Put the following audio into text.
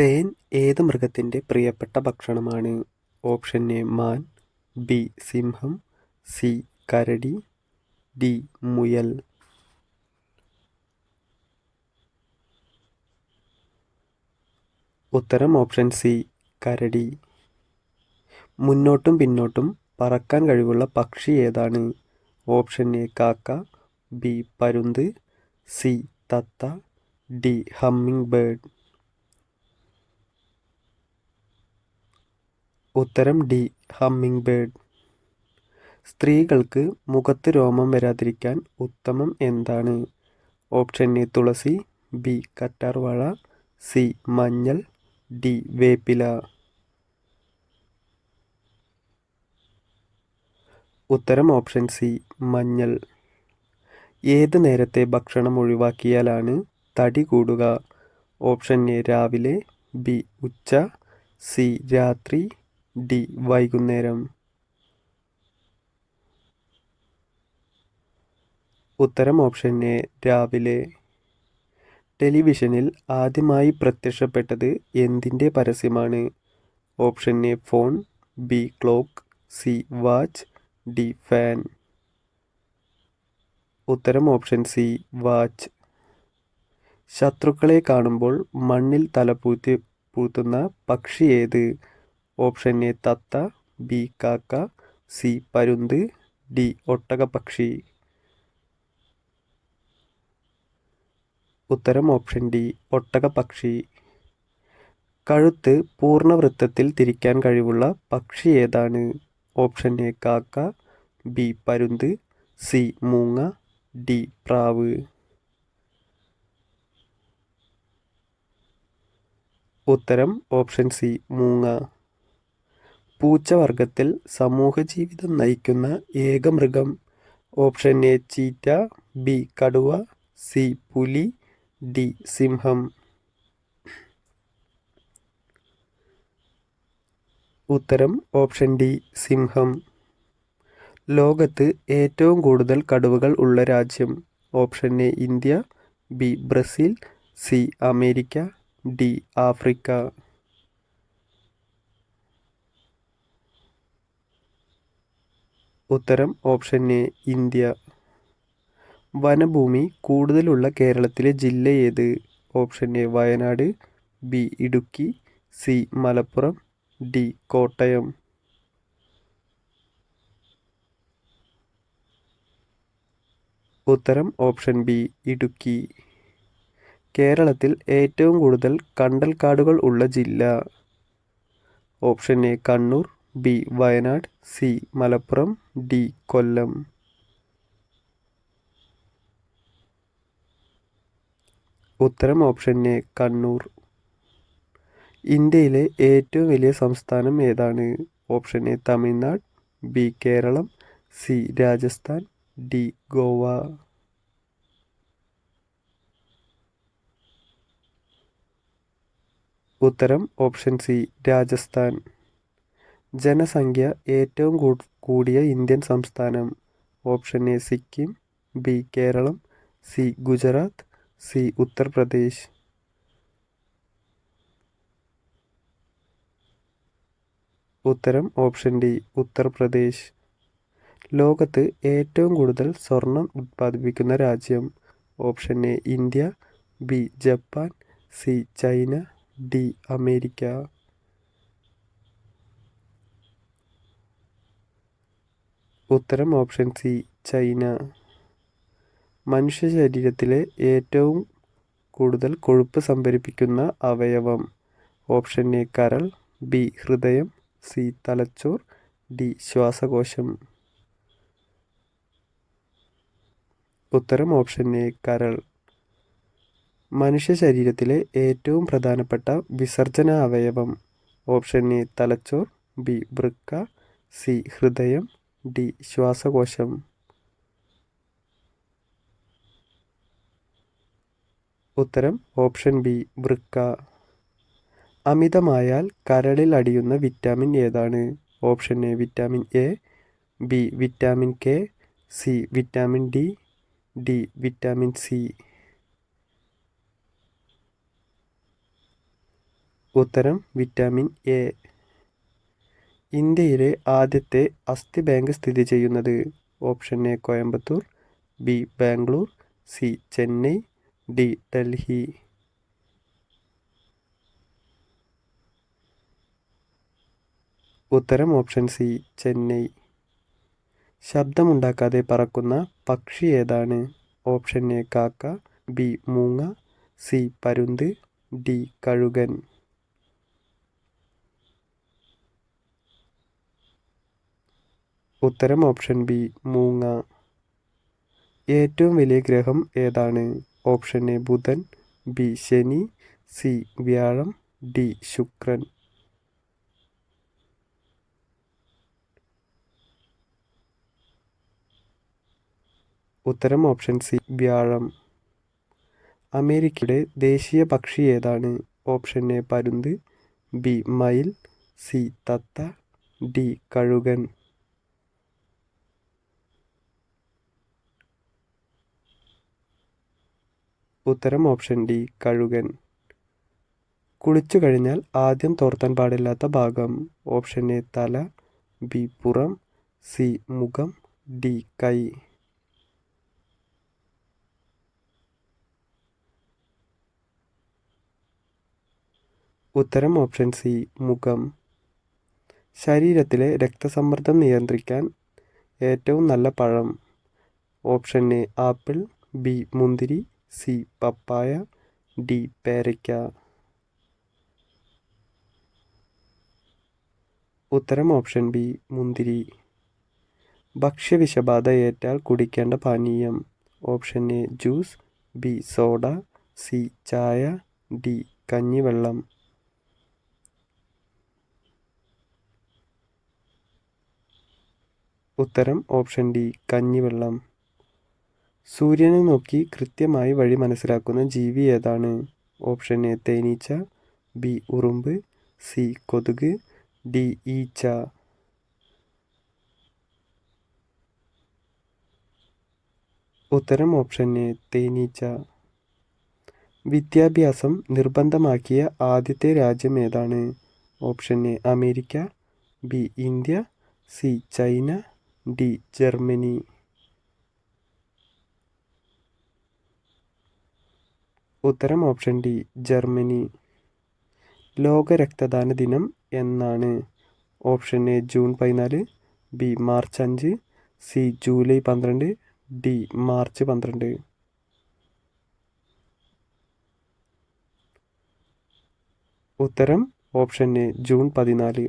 തേൻ ഏത് മൃഗത്തിന്റെ പ്രിയപ്പെട്ട ഭക്ഷണമാണ്? ഓപ്ഷൻ എ മാൻ ബി സിംഹം സി കരടി ഡി മുയൽ. ഉത്തരം ഓപ്ഷൻ സി കരടി. മുന്നോട്ടും പിന്നോട്ടും പറക്കാൻ കഴിവുള്ള പക്ഷി ഏതാണ്? ഓപ്ഷൻ എ കാക്ക ബി പരുന്ത് സി തത്ത ഡി ഹമ്മിങ് ബേർഡ്. ഉത്തരം ഡി. ഹമ്മിങ് ബേർഡ് സ്ത്രീകൾക്ക് മുഖത്ത് രോമം വരാതിരിക്കാൻ ഉത്തമം എന്താണ്? ഓപ്ഷൻ എ തുളസി ബി കറ്റാർവാഴ സി മഞ്ഞൾ ഡി വേപ്പില. ഉത്തരം ഓപ്ഷൻ സി മഞ്ഞൾ. ഏത് നേരത്തെ ഭക്ഷണം ഒഴിവാക്കിയാലാണ് തടി കൂടുക? ഓപ്ഷൻ എ രാവിലെ ബി ഉച്ച സി രാത്രി ഡി വൈകുന്നേരം. ഉത്തരം ഓപ്ഷൻ എ രാവിലെ. ടെലിവിഷനിൽ ആദ്യമായി പ്രത്യക്ഷപ്പെട്ടത് എന്തിന്റെ പരസ്യമാണ്? Option A phone B clock C watch D fan. ഉത്തരം ഓപ്ഷൻ സി വാച്ച്. ശത്രുക്കളെ കാണുമ്പോൾ മണ്ണിൽ തലപൂത്തി പൂത്തുന്ന പക്ഷി ഏത്? ഓപ്ഷൻ എ തത്ത ബി കാക്ക സി പരുന്ത് ഡി ഒട്ടകപക്ഷി ഉത്തരം ഓപ്ഷൻ ഡി ഒട്ടകപക്ഷി കഴുത്ത് പൂർണവൃത്തത്തിൽ തിരിക്കാൻ കഴിവുള്ള പക്ഷി ഏതാണ്? ഓപ്ഷൻ എ കാക്ക ബി പരുന്ത് സി മൂങ്ങ ഡി പ്രാവ്. ഉത്തരം ഓപ്ഷൻ സി മൂങ്ങ. പൂച്ചവർഗത്തിൽ സമൂഹജീവിതം നയിക്കുന്ന ഏക മൃഗം ഓപ്ഷൻ എ ചീറ്റ ബി കടുവ സി പുലി ഡി സിംഹം. ഉത്തരം ഓപ്ഷൻ ഡി സിംഹം. ലോകത്ത് ഏറ്റവും കൂടുതൽ കടുവകൾ ഉള്ള രാജ്യം option A India B Brazil C America D Africa. ഉത്തരം ഓപ്ഷൻ എ ഇന്ത്യ. വനഭൂമി കൂടുതലുള്ള കേരളത്തിലെ ജില്ല ഏത്? Option A Wayanad. B Idukki. C Malappuram. D Kottayam. ഉത്തരം ഓപ്ഷൻ ബി ഇടുക്കി. കേരളത്തിൽ ഏറ്റവും കൂടുതൽ കണ്ടൽക്കാടുകൾ ഉള്ള ജില്ല. Option A Kannur. B Wayanad C Malappuram D Kollam. ഉത്തരം ഓപ്ഷൻ എ കണ്ണൂർ. ഇന്ത്യയിലെ ഏറ്റവും വലിയ സംസ്ഥാനം ഏതാണ്? Option A Tamil Nadu B Kerala C Rajasthan D Goa. ഉത്തരം ഓപ്ഷൻ സി രാജസ്ഥാൻ. ജനസംഖ്യ ഏറ്റവും കൂടിയ ഇന്ത്യൻ സംസ്ഥാനം. Option A Sikkim B Kerala C Gujarat C Uttar Pradesh. ഉത്തരം ഓപ്ഷൻ ഡി ഉത്തർപ്രദേശ്. ലോകത്ത് ഏറ്റവും കൂടുതൽ സ്വർണം ഉത്പാദിപ്പിക്കുന്ന രാജ്യം. Option A India B Japan C China D America. ഉത്തരം ഓപ്ഷൻ സി ചൈന. മനുഷ്യ ശരീരത്തിലെ ഏറ്റവും കൂടുതൽ കൊഴുപ്പ് സംഭരിപ്പിക്കുന്ന അവയവം. ഓപ്ഷൻ എ കരൾ. ബി ഹൃദയം. സി തലച്ചോർ. ഡി ശ്വാസകോശം. ഉത്തരം ഓപ്ഷൻ എ കരൾ. മനുഷ്യ ശരീരത്തിലെ ഏറ്റവും പ്രധാനപ്പെട്ട വിസർജന അവയവം. ഓപ്ഷൻ എ തലച്ചോർ. ബി വൃക്ക. സി ഹൃദയം. ഡി ശ്വാസകോശം. ഉത്തരം ഓപ്ഷൻ ബി വൃക്ക. അമിതമായാൽ കരളിൽ അടിയുന്ന വിറ്റാമിൻ ഏതാണ്? Option A vitamin A B vitamin K C vitamin D D vitamin C. ഉത്തരം വിറ്റാമിൻ എ. ഇന്ത്യയിലെ ആദ്യത്തെ അസ്ഥി ബാങ്ക് സ്ഥിതി ചെയ്യുന്നത് option A Coimbatore B Bangalore C Chennai D Delhi. ഉത്തരം ഓപ്ഷൻ സി ചെന്നൈ. ശബ്ദമുണ്ടാക്കാതെ പറക്കുന്ന പക്ഷി ഏതാണ്? ഓപ്ഷൻ എ കാക്ക ബി മൂങ്ങ സി പരുന്ത് ഡി കഴുകൻ. ഉത്തരം ഓപ്ഷൻ ബി മൂങ്ങ. ഏറ്റവും വലിയ ഗ്രഹം ഏതാണ്? ഓപ്ഷൻ എ ബുധൻ. ബി ശനി. സി വ്യാഴം. ഡി ശുക്രൻ. ഉത്തരം ഓപ്ഷൻ സി വ്യാഴം. അമേരിക്കയുടെ ദേശീയ പക്ഷി ഏതാണ്? ഓപ്ഷൻ എ പരുന്ത്. ബി മയിൽ. സി തത്ത. ഡി കഴുകൻ. ഉത്തരം ഓപ്ഷൻ ഡി കഴുകൻ. കുളിച്ചു കഴിഞ്ഞാൽ ആദ്യം തോർത്താൻ പാടില്ലാത്ത ഭാഗം. ഓപ്ഷൻ എ തല. ബി പുറം. സി മുഖം. ഡി കൈ. ഉത്തരം ഓപ്ഷൻ സി മുഖം. ശരീരത്തിലെ രക്തസമ്മർദ്ദം നിയന്ത്രിക്കാൻ ഏറ്റവും നല്ല പഴം. Option A apple. ബി മുന്തിരി. സി പപ്പായ ഡി പേരയ്ക്ക. ഉത്തരം ഓപ്ഷൻ ബി മുന്തിരി. ഭക്ഷ്യവിഷബാധ ഏറ്റാൽ കുടിക്കേണ്ട പാനീയം. Option A juice. B soda. C ചായ. ഡി കഞ്ഞിവെള്ളം. ഉത്തരം ഓപ്ഷൻ ഡി കഞ്ഞിവെള്ളം. സൂര്യനെ നോക്കി കൃത്യമായി വഴി മനസ്സിലാക്കുന്ന ജീവി ഏതാണ്? ഓപ്ഷൻ എ തേനീച്ച ബി ഉറുമ്പ് സി കൊതുക് ഡി ഈച്ച. ഉത്തരം ഓപ്ഷൻ എ തേനീച്ച. വിദ്യാഭ്യാസം നിർബന്ധമാക്കിയ ആദ്യത്തെ രാജ്യം ഏതാണ്? Option A America B India C China D Germany. ഉത്തരം ഓപ്ഷൻ ഡി ജർമ്മനി. ലോക രക്തദാന ദിനം എന്നാണ് ഓപ്ഷൻ എ ജൂൺ പതിനാല് ബി മാർച്ച് അഞ്ച് സി ജൂലൈ പന്ത്രണ്ട് ഡി മാർച്ച് പന്ത്രണ്ട്. ഉത്തരം ഓപ്ഷൻ എ ജൂൺ പതിനാല്.